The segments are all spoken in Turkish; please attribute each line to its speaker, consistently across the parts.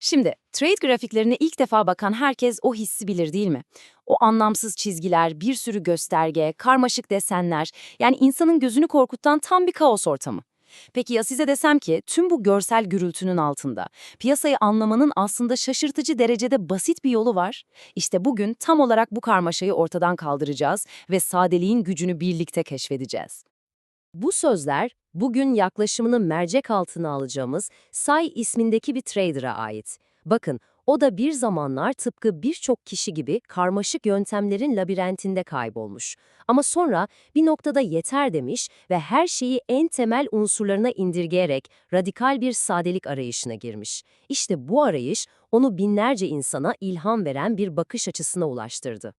Speaker 1: Şimdi trade grafiklerine ilk defa bakan herkes o hissi bilir değil mi? O anlamsız çizgiler, bir sürü gösterge, karmaşık desenler, yani insanın gözünü korkutan tam bir kaos ortamı. Peki ya size desem ki tüm bu görsel gürültünün altında piyasayı anlamanın aslında şaşırtıcı derecede basit bir yolu var? İşte bugün tam olarak bu karmaşayı ortadan kaldıracağız ve sadeliğin gücünü birlikte keşfedeceğiz. Bu sözler bugün yaklaşımını mercek altına alacağımız Say ismindeki bir trader'a ait. Bakın, o da bir zamanlar tıpkı birçok kişi gibi karmaşık yöntemlerin labirentinde kaybolmuş. Ama sonra bir noktada yeter demiş ve her şeyi en temel unsurlarına indirgeyerek radikal bir sadelik arayışına girmiş. İşte bu arayış onu binlerce insana ilham veren bir bakış açısına ulaştırdı.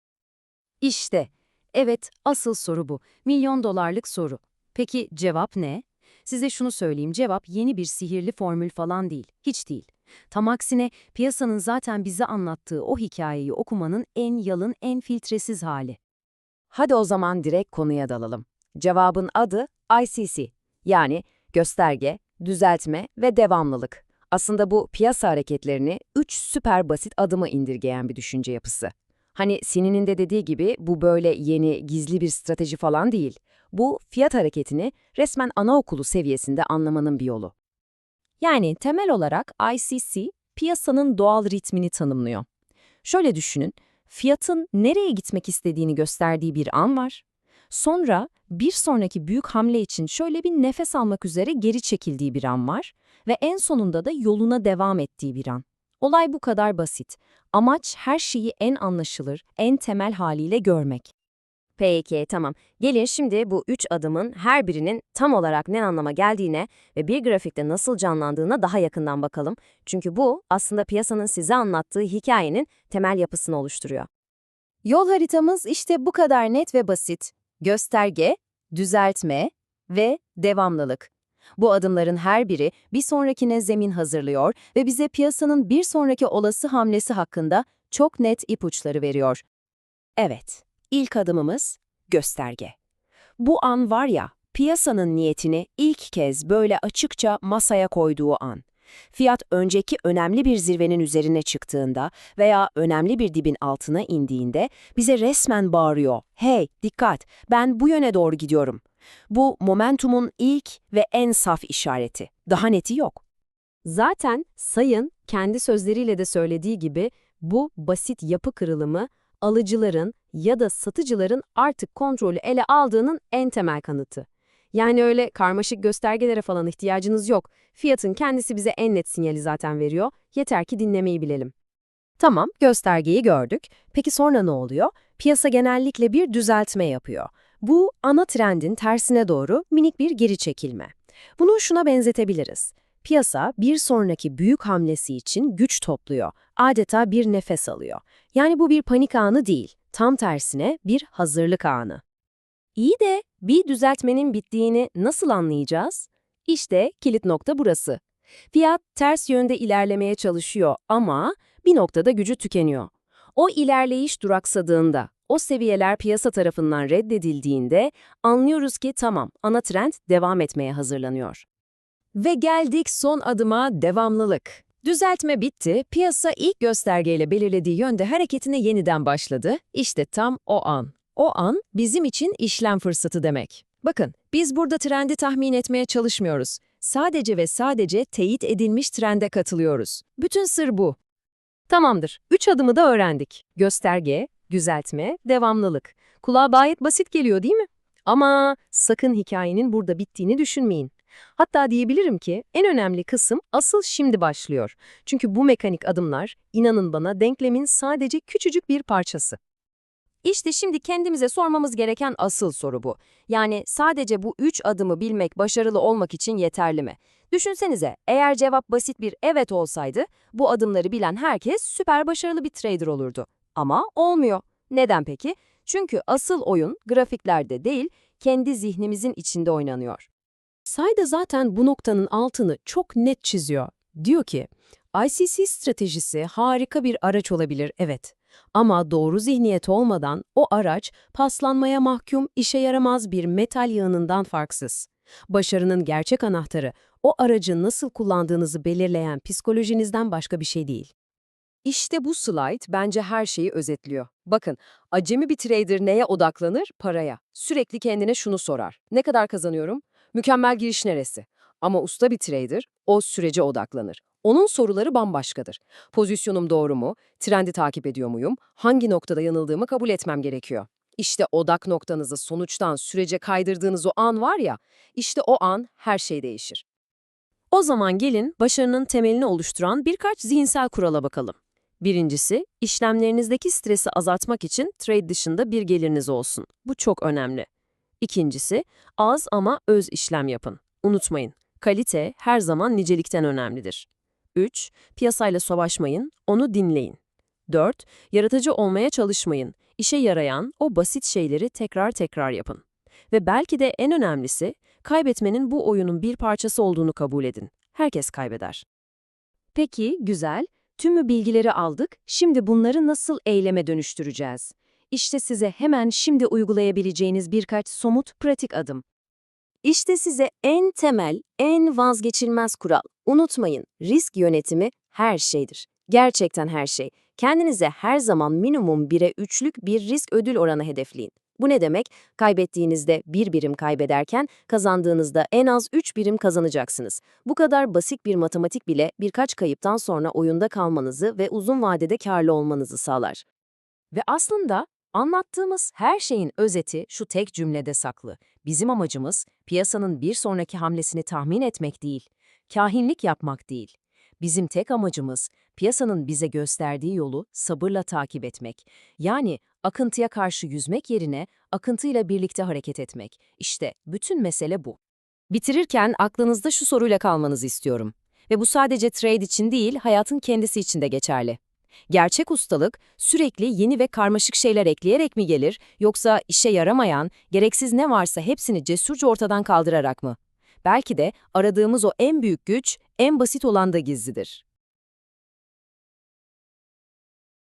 Speaker 1: İşte, evet asıl soru bu. Milyon dolarlık soru. Peki cevap ne? Size şunu söyleyeyim, cevap yeni bir sihirli formül falan değil, hiç değil. Tam aksine piyasanın zaten bize anlattığı o hikayeyi okumanın en yalın, en filtresiz hali. Hadi o zaman direkt konuya dalalım. Cevabın adı ICC, yani gösterge, düzeltme ve devamlılık. Aslında bu piyasa hareketlerini üç süper basit adıma indirgeyen bir düşünce yapısı. Hani Sinan'ın de dediği gibi bu böyle yeni, gizli bir strateji falan değil. Bu fiyat hareketini resmen anaokulu seviyesinde anlamanın bir yolu. Yani temel olarak ICC piyasanın doğal ritmini tanımlıyor. Şöyle düşünün, fiyatın nereye gitmek istediğini gösterdiği bir an var. Sonra bir sonraki büyük hamle için şöyle bir nefes almak üzere geri çekildiği bir an var ve en sonunda da yoluna devam ettiği bir an. Olay bu kadar basit. Amaç her şeyi en anlaşılır, en temel haliyle görmek. Peki, tamam. Gelin şimdi bu üç adımın her birinin tam olarak ne anlama geldiğine ve bir grafikte nasıl canlandığına daha yakından bakalım. Çünkü bu aslında piyasanın size anlattığı hikayenin temel yapısını oluşturuyor. Yol haritamız işte bu kadar net ve basit. Gösterge, düzeltme ve devamlılık. Bu adımların her biri bir sonrakine zemin hazırlıyor ve bize piyasanın bir sonraki olası hamlesi hakkında çok net ipuçları veriyor. Evet, ilk adımımız gösterge. Bu an var ya, piyasanın niyetini ilk kez böyle açıkça masaya koyduğu an. Fiyat önceki önemli bir zirvenin üzerine çıktığında veya önemli bir dibin altına indiğinde bize resmen bağırıyor. Hey, dikkat, ben bu yöne doğru gidiyorum. Bu momentumun ilk ve en saf işareti. Daha neti yok. Zaten Sayın kendi sözleriyle de söylediği gibi bu basit yapı kırılımı alıcıların ya da satıcıların artık kontrolü ele aldığının en temel kanıtı. Yani öyle karmaşık göstergelere falan ihtiyacınız yok. Fiyatın kendisi bize en net sinyali zaten veriyor. Yeter ki dinlemeyi bilelim. Tamam, göstergeyi gördük. Peki sonra ne oluyor? Piyasa genellikle bir düzeltme yapıyor. Bu ana trendin tersine doğru minik bir geri çekilme. Bunu şuna benzetebiliriz. Piyasa bir sonraki büyük hamlesi için güç topluyor, adeta bir nefes alıyor. Yani bu bir panik anı değil, tam tersine bir hazırlık anı. İyi de bir düzeltmenin bittiğini nasıl anlayacağız? İşte kilit nokta burası. Fiyat ters yönde ilerlemeye çalışıyor ama bir noktada gücü tükeniyor. O ilerleyiş duraksadığında, o seviyeler piyasa tarafından reddedildiğinde anlıyoruz ki tamam, ana trend devam etmeye hazırlanıyor. Ve geldik son adıma devamlılık. Düzeltme bitti, piyasa ilk göstergeyle belirlediği yönde hareketine yeniden başladı. İşte tam o an. O an bizim için işlem fırsatı demek. Bakın, biz burada trendi tahmin etmeye çalışmıyoruz. Sadece ve sadece teyit edilmiş trende katılıyoruz. Bütün sır bu. Tamamdır, üç adımı da öğrendik. Gösterge, düzeltme, devamlılık. Kulağa gayet basit geliyor değil mi? Ama sakın hikayenin burada bittiğini düşünmeyin. Hatta diyebilirim ki en önemli kısım asıl şimdi başlıyor. Çünkü bu mekanik adımlar, inanın bana, denklemin sadece küçücük bir parçası. İşte şimdi kendimize sormamız gereken asıl soru bu. Yani sadece bu üç adımı bilmek başarılı olmak için yeterli mi? Düşünsenize, eğer cevap basit bir evet olsaydı, bu adımları bilen herkes süper başarılı bir trader olurdu. Ama olmuyor. Neden peki? Çünkü asıl oyun grafiklerde değil, kendi zihnimizin içinde oynanıyor. Say da zaten bu noktanın altını çok net çiziyor. Diyor ki, ICC stratejisi harika bir araç olabilir, evet. Ama doğru zihniyet olmadan o araç paslanmaya mahkum işe yaramaz bir metal yığınından farksız.
Speaker 2: Başarının gerçek anahtarı, o aracı nasıl kullandığınızı belirleyen psikolojinizden başka bir şey değil.
Speaker 3: İşte bu slide bence her şeyi özetliyor. Bakın, acemi bir trader neye odaklanır? Paraya. Sürekli kendine şunu sorar. Ne kadar kazanıyorum? Mükemmel giriş neresi? Ama usta bir trader o sürece odaklanır. Onun soruları bambaşkadır. Pozisyonum doğru mu? Trendi takip ediyor muyum? Hangi noktada yanıldığımı kabul etmem gerekiyor. İşte odak noktanızı sonuçtan sürece kaydırdığınız o an var ya, işte o an her şey değişir.
Speaker 2: O zaman gelin başarının temelini oluşturan birkaç zihinsel kurala bakalım. Birincisi, işlemlerinizdeki stresi azaltmak için trade dışında bir geliriniz olsun. Bu çok önemli. İkincisi, az ama öz işlem yapın. Unutmayın, kalite her zaman nicelikten önemlidir. 3. Piyasayla savaşmayın, onu dinleyin. 4. Yaratıcı olmaya çalışmayın. İşe yarayan o basit şeyleri tekrar tekrar yapın. Ve belki de en önemlisi, kaybetmenin bu oyunun bir parçası olduğunu kabul edin. Herkes kaybeder.
Speaker 1: Peki, güzel. Tümü bilgileri aldık. Şimdi bunları nasıl eyleme dönüştüreceğiz? İşte size hemen şimdi uygulayabileceğiniz birkaç somut pratik adım. İşte size en temel, en vazgeçilmez kural. Unutmayın, risk yönetimi her şeydir. Gerçekten her şey. Kendinize her zaman minimum 1'e 3'lük bir risk ödül oranı hedefleyin. Bu ne demek? Kaybettiğinizde bir birim kaybederken kazandığınızda en az 3 birim kazanacaksınız. Bu kadar basit bir matematik bile birkaç kayıptan sonra oyunda kalmanızı ve uzun vadede karlı olmanızı sağlar. Ve aslında anlattığımız her şeyin özeti şu tek cümlede saklı. Bizim amacımız piyasanın bir sonraki hamlesini tahmin etmek değil, kahinlik yapmak değil. Bizim tek amacımız piyasanın bize gösterdiği yolu sabırla takip etmek. Yani akıntıya karşı yüzmek yerine akıntıyla birlikte hareket etmek. İşte bütün mesele bu. Bitirirken aklınızda şu soruyla kalmanızı istiyorum. Ve bu sadece trade için değil, hayatın kendisi için de geçerli. Gerçek ustalık sürekli yeni ve karmaşık şeyler ekleyerek mi gelir yoksa işe yaramayan, gereksiz ne varsa hepsini cesurca ortadan kaldırarak mı? Belki de aradığımız o en büyük güç en basit olan da gizlidir.